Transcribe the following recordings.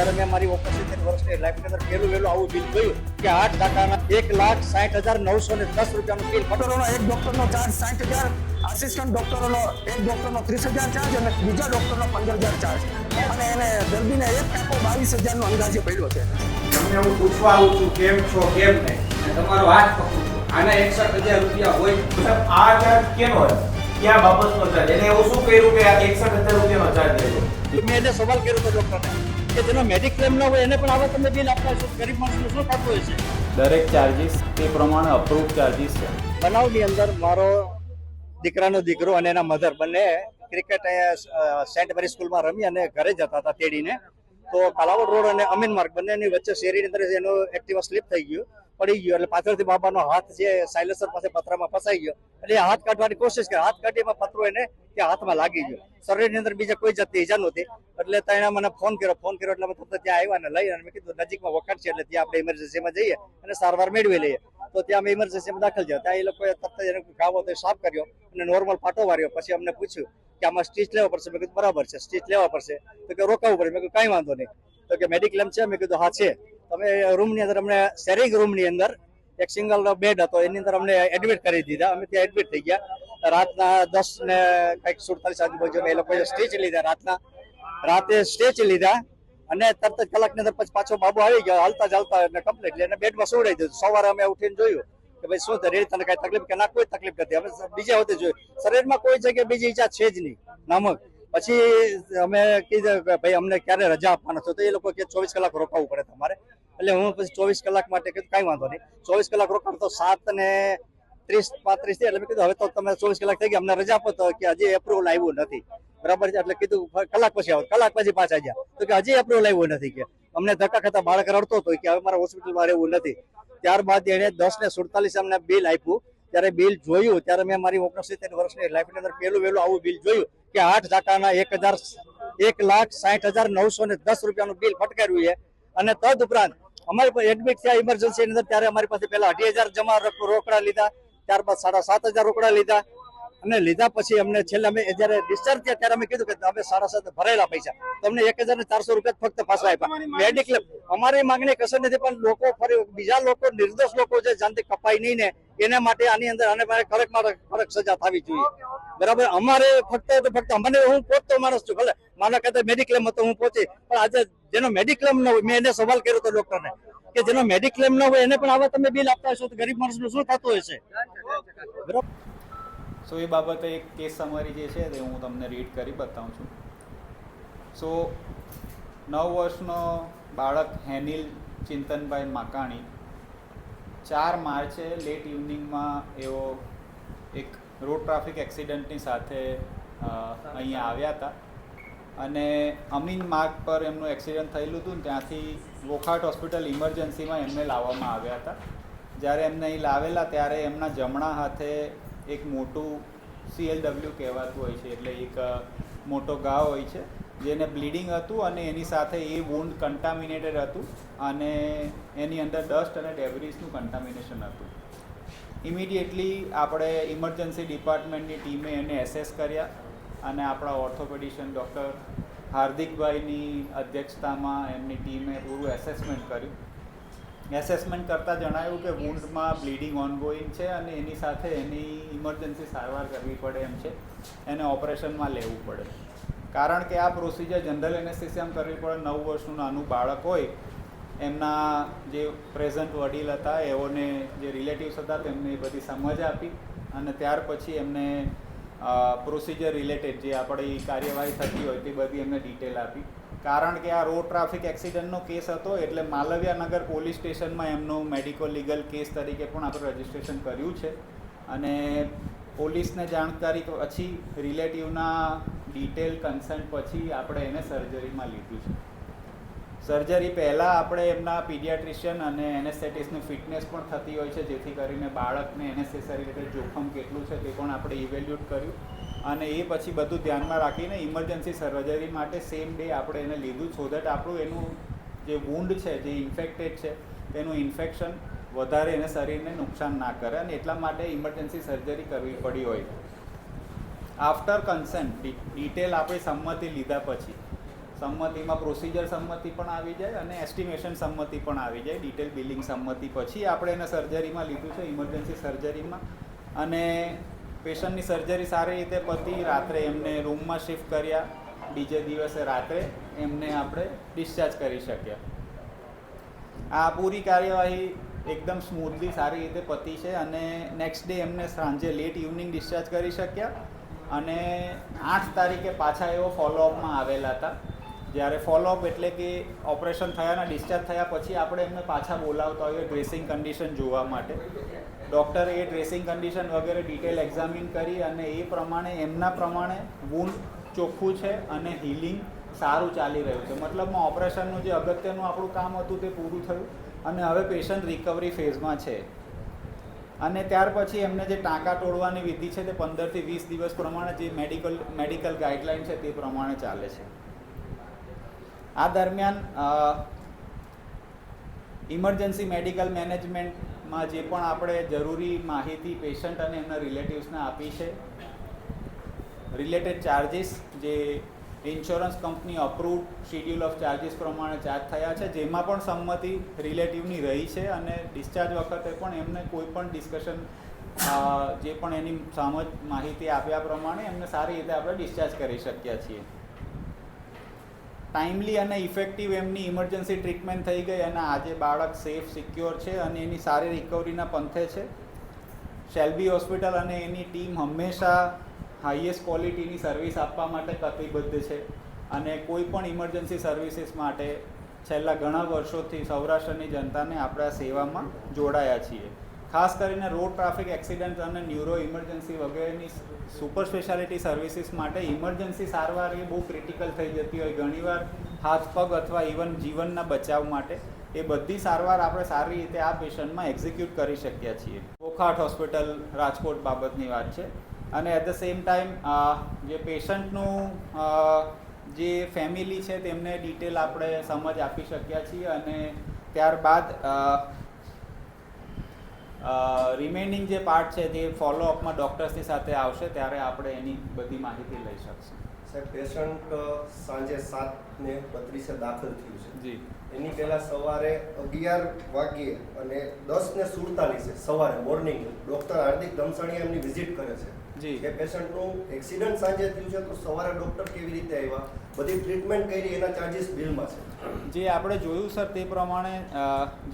ત્યારે મેં મારી ઓગણસિત્તેર વર્ષની લાઈફની અંદર પહેલું વહેલું આવું બિલ ગયું કે આઠ ટકાના એક લાખ સાઠ હજાર નવસો ને દસ રૂપિયાનું બિલ. ડોક્ટરોનો એક ડોક્ટરનો ચાર્જ સાઠ હજાર આસિસ્ટન્ટ ડોક્ટરોનો એક ડોક્ટરનો ત્રીસ હજાર ચાર્જ અને બીજા ડોક્ટરનો પંદર હજાર ચાર્જ. અને એને દર્દીને એક ટાંકો બાવીસ હજારનો અંદાજે પડ્યો છે. તમને હું પૂછવા આવું છું કેમ છો કેમ નહીં? તમારો હાથ પકડું છું. આના એકસઠ હજાર રૂપિયા હોય આ ચાર્જ કેમ હોય? ક્યાં બાબતનો ચાર્જ એને એવું શું કર્યું કે એકસઠ હજાર રૂપિયાનો ચાર્જ લેવો મેં એને સવાલ કર્યો હતો ડોક્ટરને. કે જેનો મેડિક્લેમ ન હોય એને પણ આવા તમે બિલ આપતા હશો. ગરીબ માણસનું શું થતું હોય છે? દરેક ચાર્જિસ તે પ્રમાણે અપ્રૂવ ચાર્જિસ છે. બનાવની અંદર મારો દીકરાનો દીકરો અને એના મધર બંને ક્રિકેટ સેન્ટ મેરી સ્કૂલમાં રમી અને ઘરે જતા હતા તેડીને. તો કાલાવડ રોડ અને અમીન માર્ગ બંનેની વચ્ચે શેરીની અંદર એનો એક્ટિવા સ્લીપ થઈ ગયું. પડી ગયો એટલે પાછળથી બાબાનો હાથ જે સાયલેસર પાસે પતરામાં ફસાઈ ગયો. એટલે હાથ કાઢવાની કોશિશ કરી. હાથ કાઢીમાં પથરો એને ત્યાં હાથમાં લાગી ગયો. શરીરની અંદર બીજા કોઈ જાતની ઈજા નહોતી. એટલે ત્યાં મને ફોન કર્યો. ફોન કર્યો એટલે અમે તરત ત્યાં આવ્યા અને લઈ અને મેં કીધું, નજીકમાં વખાણ છે એટલે ત્યાં આપણે ઇમરજન્સીમાં જઈએ અને સારવાર મેળવી લઈએ. તો ત્યાં અમે ઇમરજન્સીમાં દાખલ થયા. ત્યાં એ લોકોએ તરત જ ઘાવ હતો સાફ કર્યો અને નોર્મલ પાટો વાર્યો. પછી અમને પૂછ્યું કે આમાં સ્ટીચ લેવા પડશે? મેં કીધું, બરાબર છે. સ્ટીચ લેવા પડશે. તો કે રોકાવવું પડે. મેં કીધું, કાંઈ વાંધો નહીં. તો કે મેડિક્લેમ છે? મેં કીધું, હા, છે. તમે રૂમની અંદર, અમને શેરિંગ રૂમની અંદર એક સિંગલ બેડ હતો. એની અંદર અમને એડમિટ કરી દીધા. અમે ત્યાં એડમિટ થઈ ગયા. રાતના દસ ને કંઈક સુડતાલીસ આજુબાજુ એ લોકોએ સ્ટેચ લીધા રાતના. રાતે સ્ટેચ લીધા અને તરત કલાકની અંદર પછી પાછો બાબુ આવી ગયો. હાલતા ચાલતા એટલે કમ્પ્લીટલી એને બેડમાં સુવડાવી દીધું. સવારે અમે ઉઠીને જોયું કે ભાઈ શું થયું? તને કઈ તકલીફ કે ના? કોઈ તકલીફ નથી. અમે બીજા વખતે જોયું. શરીરમાં કોઈ જગ્યાએ બીજી ઈજા છે જ નહીં. નામક. પછી અમે કીધું ભાઈ અમને ક્યારે રજા આપવાના છો? તો એ લોકો કે ચોવીસ કલાક રોકાવું પડે તમારે. એટલે હું પછી ચોવીસ કલાક માટે કીધું, કાંઈ વાંધો નહીં. ચોવીસ કલાક રોકાણ તો સાત ને ત્રીસ, પાંત્રીસથી એટલે કીધું, હવે તો તમે ચોવીસ કલાક થઈ ગયા, અમને રજા આપો કે હજી એપ્રુવલ આવ્યું નથી. બરાબર છે? એટલે કીધું કલાક પછી આવો, કલાક પછી પાછા ગયા. તો કે હજી એપ્રુવલ આવ્યું નથી કે. અમને ધક્કા ખાતા બાળક રડતો હતો કે હવે મારા હોસ્પિટલમાં રહેવું નથી. ત્યારબાદ એને દસ ને સુડતાલીસ અમને બિલ આપ્યું. ત્યારે બિલ જોયું, ત્યારે મેં મારી ઓગણસિત્તેર વર્ષની લાઈફની અંદર પહેલું વહેલું આવું બિલ જોયું કે આઠ ટાકાના એક હજાર, એક લાખ સાઠ હજાર નવસો ને દસ રૂપિયાનું બિલ ફટકાર્યું છે. અને તદ ઉપરાંત અમારી એડમિટ થયા ઇમરજન્સી અંદર, ત્યારે અમારી પાસે પહેલા અઢી હજાર જમા રોકડા લીધા, ત્યારબાદ સાડા સાત હજાર રોકડા લીધા અને લીધા પછી અમને છેલ્લે અમે જયારે ડિસ્ચાર્જ થયા ત્યારે અમે કીધું કે અમે સાડા સાત ભરેલા પૈસા. તમને એક હજાર ચારસો રૂપિયા ફક્ત પાછા આપ્યા. મેડિક્લેમ અમારી માંગણી કશું નથી, પણ લોકો ફરી બીજા લોકો, નિર્દોષ લોકો છે જાનથી કપાય નહીં ને, એના માટે આની અંદર આને મારે માં કડક સજા થવી જોઈએ. બરાબર? અમારે ફક્ત ફક્ત મને હું પોચતો માણસ છું, ભલે. મારા કહેતા મેડિક્લેમ હતો, હું પહોંચી પણ આજે જેનો મેડિક્લેમ ન હોય, મેં એને સવાલ કર્યો હતો ડોક્ટરને કે જેનો મેડિક્લેમ ન હોય એને પણ આવા તમે બિલ આપતા હશો તો ગરીબ માણસનું શું થતું હશે? સો એ બાબતે એક કેસ સમરી જે છે તે હું તમને રીડ કરી બતાવું છું. સો નવ વર્ષનો બાળક હેનિલ ચિંતનભાઈ માકાણી ચાર માર્ચે લેટ ઇવનિંગમાં એઓ એક રોડ ટ્રાફિક એક્સિડન્ટની સાથે અહીંયા આવ્યા હતા. અને અમીન માર્ગ પર એમનું એક્સિડન્ટ થયેલું હતું ત્યાંથી વોખાટ હોસ્પિટલ ઇમરજન્સીમાં એમને લાવવામાં આવ્યા હતા. જ્યારે એમને અહીં લાવેલા ત્યારે એમના જમણા હાથે એક મોટું સીએલડબલ્યુ કહેવાતું હોય છે, એટલે એક મોટો ઘા હોય છે, જેને બ્લીડિંગ હતું અને એની સાથે એ વૂન્ડ કન્ટામિનેટેડ હતું અને એની અંદર ડસ્ટ અને ડેબ્રીસનું કન્ટામિનેશન હતું. ઇમિડિયેટલી આપણે ઇમરજન્સી ડિપાર્ટમેન્ટની ટીમે એને એસેસ કર્યા. અને આપણા ઓર્થોપેડિશિયન ડૉક્ટર હાર્દિકભાઈની અધ્યક્ષતામાં એમની ટીમે પૂરું એસેસમેન્ટ કર્યું. એસેસમેન્ટ કરતાં જણાવ્યું કે વુન્ડમાં બ્લીડિંગ ઓનગોઈંગ છે અને એની સાથે એની ઇમરજન્સી સારવાર કરવી પડે એમ છે. એને ઓપરેશનમાં લેવું પડે. કારણ કે આ પ્રોસિજર જનરલ એનેસ્થેસિયામાં કરવી પડે. નવ વર્ષનું નાનું બાળક હોય, એમના જે પ્રેઝન્ટ વડીલ હતા, એઓને જે રિલેટિવ્સ હતા, તેમને એ બધી સમજ આપી અને ત્યાર પછી એમને પ્રોસિજર રિલેટેડ જે આપણી કાર્યવાહી થતી હોય તે બધી એમને ડિટેલ આપી. કારણ કે આ રોડ ટ્રાફિક એક્સિડન્ટનો કેસ હતો, એટલે માલવ્યાનગર પોલીસ સ્ટેશનમાં એમનું મેડિકો લીગલ કેસ તરીકે પણ આપણે રજીસ્ટ્રેશન કર્યું છે. અને પોલીસને જાણકારી પછી રિલેટિવના ડિટેલ કન્સન્ટ પછી આપણે એને સર્જરીમાં લીધું છે. સર્જરી પહેલાં આપણે એમના પીડિયાટ્રિશિયન અને એનેસ્થેટિસ્ટની ફિટનેસ પણ થતી હોય છે, જેથી કરીને બાળકને એનેસેસરી રિલેટેડ જોખમ કેટલું છે તે પણ આપણે ઇવેલ્યુટ કર્યું. અને એ પછી બધું ધ્યાનમાં રાખીને ઇમરજન્સી સર્જરી માટે સેમ ડે આપણે એને લીધું સો દેટ આપણું એનું જે વુન્ડ છે, જે ઇન્ફેક્ટેડ છે, તેનું ઇન્ફેક્શન વધારે એને શરીરને નુકસાન ના કરે અને એટલા માટે ઇમરજન્સી સર્જરી કરવી પડી હોય. આફ્ટર કન્સન્ટ ડિટેલ આપણી સંમતિ લીધા પછી સંમતિમાં પ્રોસિજર સંમતિ પણ આવી જાય અને એસ્ટિમેશન સંમતિ પણ આવી જાય. ડિટેલ બિલિંગ સંમતિ પછી આપણે એને સર્જરીમાં લીધું છે ઇમરજન્સી સર્જરીમાં અને પેશન્ટની સર્જરી સારી રીતે પતી, રાત્રે એમને રૂમમાં શિફ્ટ કર્યા. બીજે દિવસે રાત્રે એમને આપણે ડિસ્ચાર્જ કરી શક્યા. આ પૂરી કાર્યવાહી એકદમ સ્મૂથલી સારી રીતે પતી છે અને નેક્સ્ટ ડે એમને સાંજે લેટ ઇવનિંગ ડિસ્ચાર્જ કરી શક્યા. અને આઠ તારીખે પાછા એવો ફોલોઅપમાં આવેલા હતા. જ્યારે ફોલોઅપ એટલે કે ઓપરેશન થયાના ડિસ્ચાર્જ થયા પછી આપણે એમને પાછા બોલાવતા હોઈએ ડ્રેસિંગ કન્ડિશન જોવા માટે. ડૉક્ટર એ ડ્રેસિંગ કન્ડિશન વગેરે ડિટેલ એક્ઝામિન કરી અને એ પ્રમાણે, એમના પ્રમાણે વુન્ડ ચોખ્ખું છે અને હિલિંગ સારું ચાલી રહ્યું છે. મતલબમાં ઓપરેશનનું જે અગત્યનું આપણું કામ હતું તે પૂરું થયું અને હવે પેશન્ટ રિકવરી ફેઝમાં છે. અને ત્યાર પછી એમને જે ટાંકા તોડવાની વિધિ છે તે પંદરથી વીસ દિવસ પ્રમાણે જે મેડિકલ મેડિકલ ગાઈડલાઇન છે તે પ્રમાણે ચાલે છે. આ દરમિયાન ઇમરજન્સી મેડિકલ મેનેજમેન્ટમાં જે પણ આપણે જરૂરી માહિતી પેશન્ટ અને એમના રિલેટિવ્સને આપી છે રિલેટેડ ચાર્જિસ જે insurance company approve schedule of charges પ્રમાણે ચાર્જ થયા છે, જેમાં પણ સંમતિ રિલેટિવની રહી છે અને ડિસ્ચાર્જ વખતે પણ એમને કોઈ પણ ડિસ્કશન જે પણ એની સમજ માહિતી આપ્યા પ્રમાણે એમને સારી રીતે આપણે ડિસ્ચાર્જ કરી શક્યા છીએ. ટાઈમલી અને ઇફેક્ટિવ એમની ઇમરજન્સી ટ્રીટમેન્ટ થઈ ગઈ અને આજે બાળક સેફ સિક્યોર છે અને એની સારી રિકવરીના પંથે છે. શેલ્બી હોસ્પિટલ અને એની ટીમ હંમેશા હાઈએસ્ટ ક્વોલિટીની સર્વિસ આપવા માટે કટિબદ્ધ છે અને કોઈ પણ ઇમરજન્સી સર્વિસીસ માટે છેલ્લા ઘણા વર્ષોથી સૌરાષ્ટ્રની જનતાને આપણા સેવામાં જોડાયા છીએ. ખાસ કરીને રોડ ટ્રાફિક એક્સિડન્ટ અને ન્યુરો ઇમરજન્સી વગેરેની સુપર સ્પેશિયાલિટી સર્વિસીસ માટે ઇમરજન્સી સારવાર એ બહુ ક્રિટિકલ થઈ જતી હોય. ઘણીવાર હાથ, પગ અથવા ઇવન જીવનના બચાવ માટે એ બધી સારવાર આપણે સારી રીતે આ પેશન્ટમાં એક્ઝિક્યુટ કરી શક્યા છીએ. ઓખાટ હોસ્પિટલ રાજકોટ બાબતની વાત છે. અને એટ ધ સેમ ટાઈમ જે પેશન્ટનું જે ફેમિલી છે, તેમને ડિટેલ આપણે સમજ આપી શક્યા છીએ અને ત્યારબાદ રિમેઇનિંગ જે પાર્ટ છે તે ફોલોઅપમાં ડૉક્ટર્સની સાથે આવશે ત્યારે આપણે એની બધી માહિતી લઈ શકશું. સાહેબ પેશન્ટ સાંજે સાત ને બત્રીસે દાખલ થયું છે. જી. એની પહેલા સવારે અગિયાર વાગ્યે અને દસ ને સુડતાલીસે સવારે મોર્નિંગ ડૉક્ટર હાર્દિક ધમસાણીયા એમની વિઝિટ કરે છે. જી. એ પેશન્ટનું એક્સિડન્ટ સાંજે થયું છે તો સવારે ડૉક્ટર કેવી રીતે આવ્યા? બધી ટ્રીટમેન્ટ કરી એના ચાર્જિસ બિલમાં છે. જે આપણે જોયું સર તે પ્રમાણે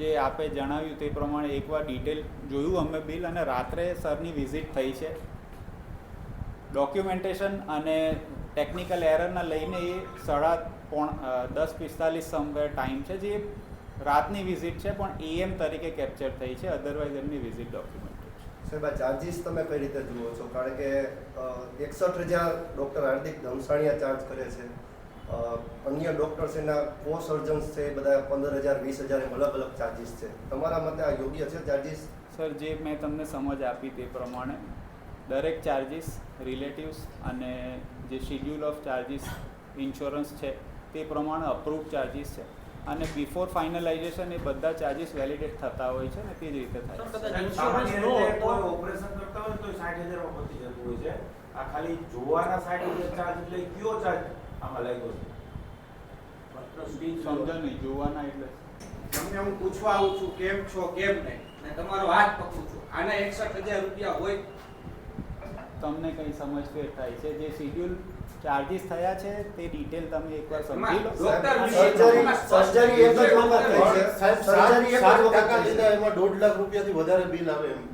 જે આપે જણાવ્યું તે પ્રમાણે એકવાર ડિટેલ જોયું અમે બિલ અને રાત્રે સરની વિઝિટ થઈ છે. ડોક્યુમેન્ટેશન અને ટેકનિકલ એરરના લઈને એ સાડા પોણ દસ પિસ્તાલીસ સમવેર ટાઈમ છે જે રાતની વિઝિટ છે પણ એએમ તરીકે કેપ્ચર થઈ છે અધરવાઇઝ એમની વિઝિટ ડોક્યુમેન્ટેડ છે. સાહેબ આ ચાર્જિસ તમે કઈ રીતે જુઓ છો? કારણ કે એકસઠ હજાર ડૉક્ટર હાર્દિક ધમસાણીયા ચાર્જ કરે છે. અન્ય ડૉક્ટર્સ એના કો સર્જન્સ છે એ બધા પંદર હજાર વીસ હજાર એમ અલગ અલગ ચાર્જિસ છે. તમારા મતે આ યોગ્ય છે ચાર્જિસ સર જે મેં તમને સમજ આપી તે પ્રમાણે દરેક ચાર્જિસ રિલેટિવ્સ અને જે શિડ્યુલ ઓફ ચાર્જિસ ઇન્સ્યોરન્સ છે તે પ્રમાણે અપ્રૂવ ચાર્જિસ છે. અને બિફોર ફાઇનલાઇઝેશન એ બધા ચાર્જિસ વેલિડેટ થતા હોય છે ને તે જ રીતે થાય છે. સાહેબ, સામાન્ય રીતે કોઈ ઓપરેશન કરતા હોય તો સાઠ હજારમાં પતી જતું હોય છે. આ ખાલી જોવાના સાઠ હજાર ચાર્જ એટલે કયો ચાર્જ આમાં લાગ્યો છે? સમજો નહીં જોવાના એટલે. તમને હું પૂછવા આવું છું કેમ છો કેમ નહીં? અને તમારો હાથ પકડું છું. આના એકસઠ હજાર રૂપિયા હોય. તમને કંઈ સમજ ફેર થાય છે? જે શિડ્યુલ ચાર્જિસ થયા છે તે ડિટેલ તમે એકવાર સમજી લો. સર્જરી સર્જરી એક જ વખત થઈ છે સાહેબ સર્જરી એક જ વખત લીધા એમાં દોઢ લાખ રૂપિયાથી વધારે બિલ આવે એમ.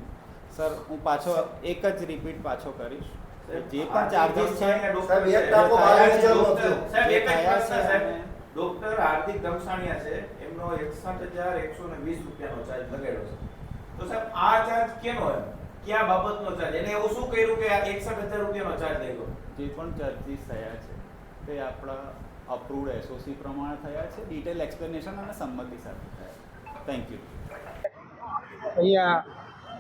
સર હું પાછો એક જ રિપીટ પાછો કરીશ. જે પણ ચાર્જિસ છે સાહેબ, એક ટાકો બાવીસ હજારનો સાહેબ એક જ પ્રશ્ન સાહેબ. ડોક્ટર હાર્દિક ધમસાણિયા છે એમનો એકસઠ હજાર એકસો ને વીસ રૂપિયાનો ચાર્જ લગાડ્યો છે. તો સાહેબ આ ચાર્જ કેનો એમ કયા બાબતનો ચાર્જ એને એવું શું કર્યું કે આ એકસઠ હજાર રૂપિયાનો ચાર્જ લાગ્યો જે પણ ચાર્જિસ થયા છે, તે આપણા અપ્રુવડ એસઓસી પ્રમાણે થયા છે. ડિટેલ એક્સપ્લેનેશન અને સંમતિ સાથે થયા થેન્ક યુ અહીંયા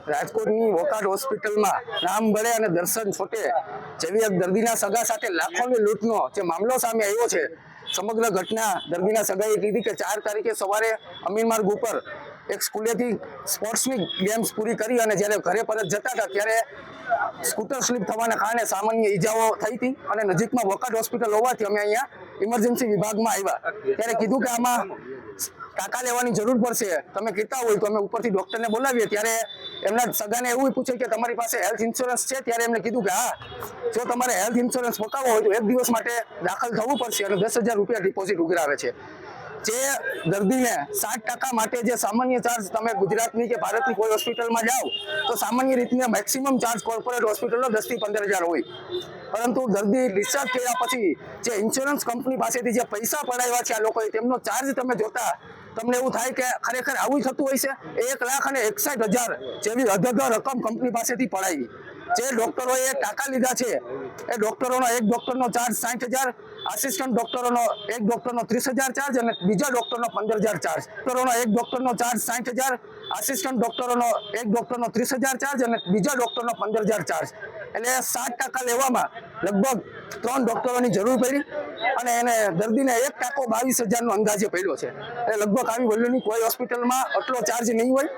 રાજકોટની વોકાટ હોસ્પિટલમાં નામ ભળે અને દર્શન છોટે જેવી એક દર્દીના સગા સાથે લાખોની લૂંટનો જે મામલો સામે આવ્યો છે, સમગ્ર ઘટના દર્દીના સગાએ કીધી કે ચાર તારીખે સવારે અમીરમાર્ગ ઉપર એક સ્કૂલેથી સ્પોર્ટ્સની ગેમ્સ પૂરી કરી અને જ્યારે ઘરે પરત જતા હતા ત્યારે સ્કૂટર સ્લીપ થવાના કારણે સામાન્ય ઈજાઓ થઈ હતી અને નજીકમાં વોકાટ હોસ્પિટલ હોવાથી અમે અહીંયા ઇમરજન્સી વિભાગમાં આવ્યા. ત્યારે કીધું કે આમાં કાકા લેવાની જરૂર પડશે. તમે કહેતા હોય તો અમે ઉપરથી ડોક્ટરને બોલાવીએ. ત્યારે એમના સગાને એવું પૂછે કે તમારી પાસે હેલ્થ ઇન્સ્યોરન્સ છે? ત્યારે એમને કીધું કે હા, જો તમારે હેલ્થ ઇન્સ્યોરન્સ પકાવવો હોય તો એક દિવસ માટે દાખલ થવું પડશે અને દસ હજાર રૂપિયા ડિપોઝિટ ઉઘરાવે છે. જે દર્દીને સાત ટકા માટે જે સામાન્ય ચાર્જ તમે ગુજરાતની કે ભારતની કોઈ હોસ્પિટલમાં જાઓ, તો સામાન્ય રીતના મેક્સિમમ ચાર્જ કોર્પોરેટ હોસ્પિટલનો દસથી પંદર હજાર હોય. પરંતુ દર્દી ડિસ્ચાર્જ થયા પછી જે ઇન્સ્યોરન્સ કંપની પાસેથી જે પૈસા પડાવ્યા છે આ લોકોએ, તેમનો ચાર્જ તમે જોતા તમને એવું થાય કે ખરેખર આવું થતું હોય છે? એક લાખ અને એકસઠ હજાર જેવી અધધ રકમ કંપની પાસેથી પડાવી. જે ડોક્ટરોએ ટાંકા લીધા છે. એ ડોક્ટરોનો એક ડોક્ટરનો ચાર્જ સાઠ હજાર આસિસ્ટન્ટ ડોક્ટરોનો એક ડોક્ટરનો ત્રીસ હજાર ચાર્જ અને બીજા ડોક્ટરનો પંદર હજાર ચાર્જ ડોક્ટરોનો એક ડોક્ટરનો ચાર્જ સાઠ હજાર આસિસ્ટન્ટ ડોક્ટરોનો એક ડોક્ટરનો ત્રીસ હજાર ચાર્જ અને બીજા ડોક્ટરનો પંદર હજાર ચાર્જ એટલે સાત ટકા લેવામાં લગભગ ત્રણ ડોક્ટરોની જરૂર પડી અને એને દર્દીને એક ટાકો બાવીસ હજારનો અંદાજે પડ્યો છે. એ લગભગ આવી વલ્યુની કોઈ હોસ્પિટલમાં આટલો ચાર્જ નહીં હોય.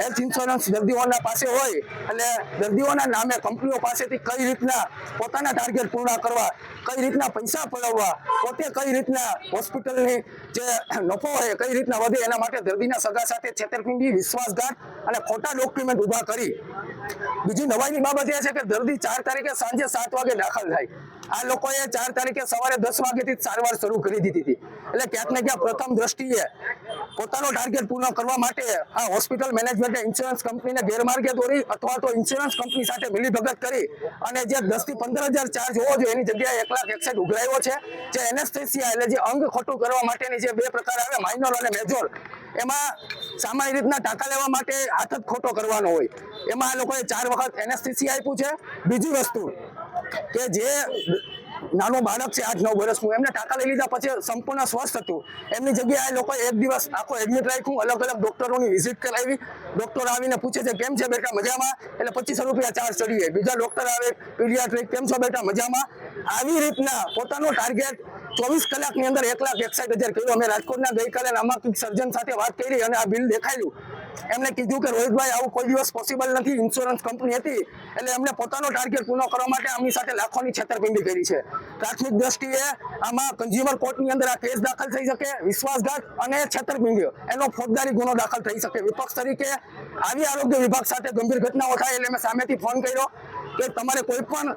હેલ્થ ઇન્સ્યોરન્સ દર્દીઓના પાસે હોય એટલે દર્દીઓના નામે કંપનીઓ પાસેથી કઈ રીતના પોતાના ટાર્ગેટ પૂર્ણ કરવા, કઈ રીતના પૈસા પડાવવા, પોતે કઈ રીતના હોસ્પિટલની જે નફો હોય, કઈ રીતના વધે એના માટે દર્દીના સગા સાથે છેતરપિંડી, વિશ્વાસઘાત અને ખોટા ડોક્યુમેન્ટ ઊભા કરી. બીજી નવાઈની બાબત એ છે કે દર્દી ચાર તારીખે સાંજે સાત વાગે દાખલ થાય. આ લોકોએ ચાર તારીખે સવારે દસ વાગ્યાથી સારવાર શરૂ કરી દીધી હતી. એટલે ક્યાંક ને ક્યાંક પ્રથમ દ્રષ્ટિએ પોતાનો ટાર્ગેટ પૂર્ણ કરવા માટે આ હોસ્પિટલ મેનેજમેન્ટે ઇન્સ્યોરન્સ કંપનીને ગેરમાર્ગે દોરી અથવા તો ઇન્સ્યોરન્સ કંપની સાથે મિલીભગત કરી અને જે દસથી પંદર હજાર ચાર્જ હોવો જોઈએ એની જગ્યાએ એક લાખ એકસઠ ઉઘરાયો છે. જે એનેસ્થેસિયા એટલે જે અંગ ખોટું કરવા માટેની જે બે પ્રકાર આવે માઇનોર અને મેજોર એમાં સામાન્ય રીતના ટાંકા લેવા માટે હાથ જ ખોટો કરવાનો હોય. એમાં આ લોકોએ ચાર વખત એનેસ્થેસિયા આપ્યું છે. બીજી વસ્તુ કે જે નાનું બાળક છે, આઠ, નવ વર્ષનું, એમને ટાંકા લઈ લીધા પછી સંપૂર્ણ સ્વસ્થ હતું. એમની જગ્યાએ લોકો એક દિવસ આખો એડમિટ રાખ્યું, અલગ અલગ ડોક્ટરોની વિઝિટ કરાવી. ડોક્ટર આવીને પૂછે છે, કેમ છે બેટા, મજામાં? એટલે પચીસો રૂપિયા ચાર્જ ચડીએ. બીજા ડોક્ટર આવે, પીડિયાટ્રિક, કેમ છો બેટા, મજામાં? આવી રીતના પોતાનો ટાર્ગેટ ચોવીસ કલાકની અંદર એક લાખ એકસાઠ હજાર કર્યો અમે રાજકોટના ગઈકાલે નામાંકિત સર્જન સાથે વાત કરી અને આ બિલ દેખાયું એમને કીધું કે રોહિતભાઈ, આવું કોઈ દિવસ પોસિબલ નથી. ઇન્સ્યોરન્સ કંપની હતી એટલે એમને પોતાનો ટાર્ગેટ પૂર્ણ કરવા માટે આમની સાથે લાખોની છેતરપિંડી કરી છે. પ્રાથમિક દ્રષ્ટિએ આમાં કન્ઝ્યુમર કોર્ટની અંદર આ કેસ દાખલ થઈ શકે, વિશ્વાસઘાત અને છેતરપિંડી. એનો ફોજદારી ગુનો દાખલ થઈ શકે. વિપક્ષ તરીકે આવી આરોગ્ય વિભાગ સાથે ગંભીર ઘટનાઓ થાય એટલે મેં સામેથી ફોન કર્યો. કે તમારે કોઈ પણ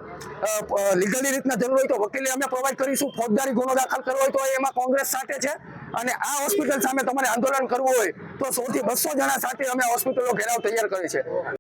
લીગલી રીતના જરૂર હોય તો વકીલે અમે પ્રોવાઈડ કરીશું. ફોજદારી ગુનો દાખલ કરવો હોય તો એમાં કોંગ્રેસ સાથે છે. અને આ હોસ્પિટલ સામે તમારે આંદોલન કરવું હોય તો સૌથી બસો જણા સાથે અમે હોસ્પિટલો ઘેરાવ તૈયાર કરી છે.